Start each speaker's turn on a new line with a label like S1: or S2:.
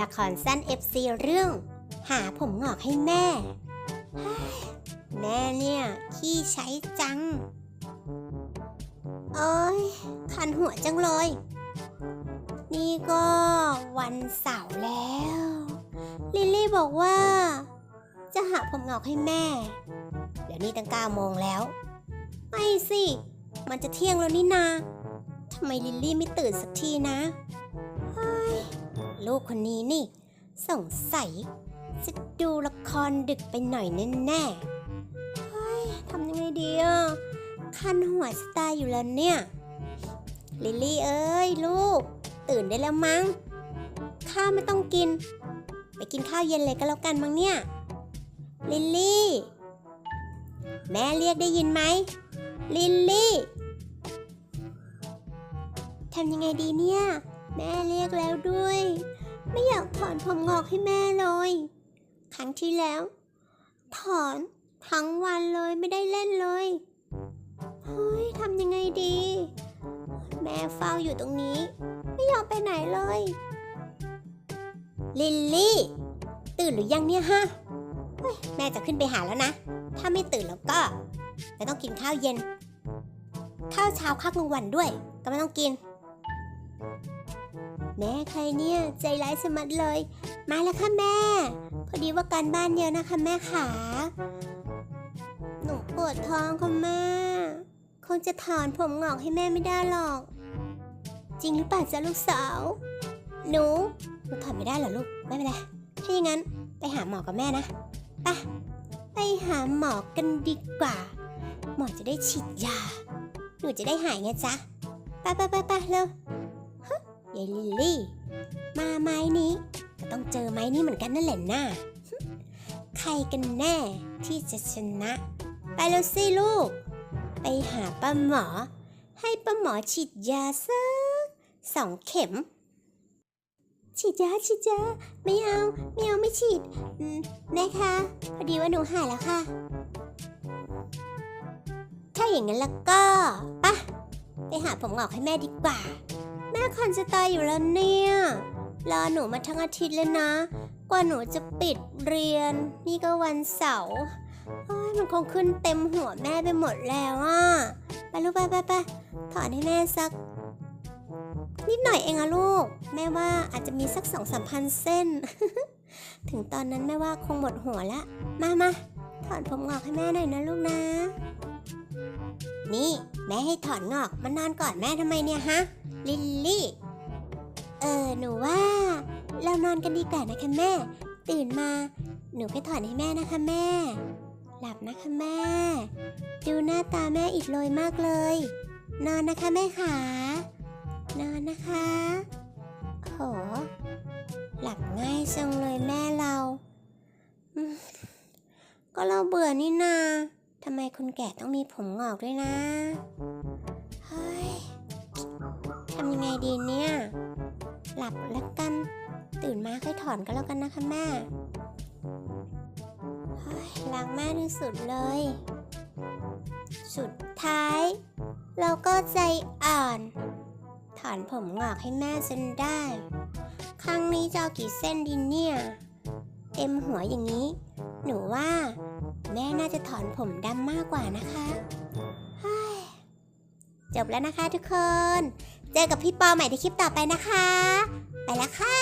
S1: ละครสั้น FC เรื่อง หาผมงอกให้แม่ แม่เนี่ย ขี้ใช้จัง โอ้ย คันหัวจังเลย นี่ก็วันเสาร์แล้ว ลิลลี่บอกว่า จะหาผมงอกให้แม่ เดี๋ยวนี้ตั้งเก้าโมงแล้ว ไม่สิ มันจะเที่ยงแล้วนี่นาทำไมลิลลี่ไม่ตื่นสักทีนะ ลูกคนนี้นี่ สงสัย จะดูละครดึกไปหน่อยแน่ๆเฮ้ยทำยังไงดีอะคันหัวสตาร์อยู่แล้วเนี่ย ลิลลี่เอ้ยลูก ตื่นได้แล้วมั้ง ข้าวไม่ต้องกิน ไปกินข้าวเย็นเลยก็แล้วกันมั้งเนี่ย ลิลลี่ แม่เรียกได้ยินไหม ลิลลี่ทำยังไงดีเนี่ย แม่เรียกแล้วด้วย อนผมงอกให้แม่เลย ครั้งที่แล้ว ถอนทั้งวันเลยไม่ได้เล่นเลย เฮ้ยทำยังไงดี แม่เฝ้าอยู่ตรงนี้ ไม่ยอมไปไหนเลย ลิลลี่ ตื่นหรือยังเนี่ยฮะแม่จะขึ้นไปหาแล้วนะ ถ้าไม่ตื่นแล้วก็ไม่ต้องกินข้าวเย็น ข้าวเช้าข้าวกลางวันด้วย ก็ไม่ต้องกิน แม่ใครเนี่ยใจร้ายสมัดเลย มาแล้วค่ะแม่ พอดีว่าการบ้านเยอะนะคะแม่ขาหนูปวดท้องค่ะแม่ คงจะถอนผมงอกให้แม่ไม่ได้หรอก จริงหรือเปล่าจ๊ะลูกสาว หนูหนูถอนไม่ได้เหรอลูก ไม่เป็นไร ถ้าอย่างนั้นไปหาหมอกับแม่นะไปไปหาหมอกันดีกว่า หมอจะได้ฉีดยา หนูจะได้หายไงจ๊ะไปไปไปไปเร็ว ยายลิลลี่ มาไม้นี้ ก็ต้องเจอไม้นี้เหมือนกันนั่นแหละน่าใครกันแน่ที่จะชนะ ไปแล้วสิลูก ไปหาป้าหมอ ให้ป้าหมอฉีดยาสักสองเข็ม ฉีดยาฉีดยาไม่เอาไม่เอาไม่ฉีดอแม่คะพอดีว่าหนูหายแล้วค่ะ ถ้าอย่างนั้นแล้วก็ปะไปหาผมงอกให้แม่ดีกว่า แม่คันจะตายอยู่แล้วเนี่ยรอหนูมาทั้งอาทิตย์เลยนะ กว่าหนูจะปิดเรียน นี่ก็วันเสาร์มันคงขึ้นเต็มหัวแม่ไปหมดแล้วอะ ไปลูกไปไปไปถอนให้แม่สัก นิดหน่อยเองอะลูก แม่ว่าอาจจะมีสักสองสามพันเส้น ถึงตอนนั้นแม่ว่าคงหมดหัวแล้ว มามาถอนผมงอกให้แม่หน่อยนะลูกนะ นี่แม่ให้ถอนงอกมานอนกอดแม่ทำไมเนี่ยฮะ ลิลลี่ เออหนูว่า เรานอนกันดีกว่านะคะแม่ ตื่นมา หนูไปถอนให้แม่นะคะแม่ หลับนะคะแม่ ดูหน้าตาแม่อิดโรยมากเลย นอนนะคะแม่ขานอนนะคะโหหลับง่ายจังเลยแม่เรา ก็เราเบื่อนี่นา ทำไมคนแก่ต้องมีผมงอกด้วยนะ เฮ้ย ทำยังไงดีเนี่ย หลับแล้วกัน ตื่นมาค่อยถอนก็แล้วกันนะคะแม่ เฮ้ยรักแม่ที่สุดเลย สุดท้าย เราก็ใจอ่อน ถอนผมงอกให้แม่จนได้ ครั้งนี้จะเอากี่เส้นดินเนี่ย เต็มหัวอย่างนี้ หนูว่า แม่น่าจะถอนผมดำมากกว่านะคะจบแล้วนะคะทุกคน เจอกับพี่ปอใหม่ในคลิปต่อไปนะคะ ไปแล้วค่ะ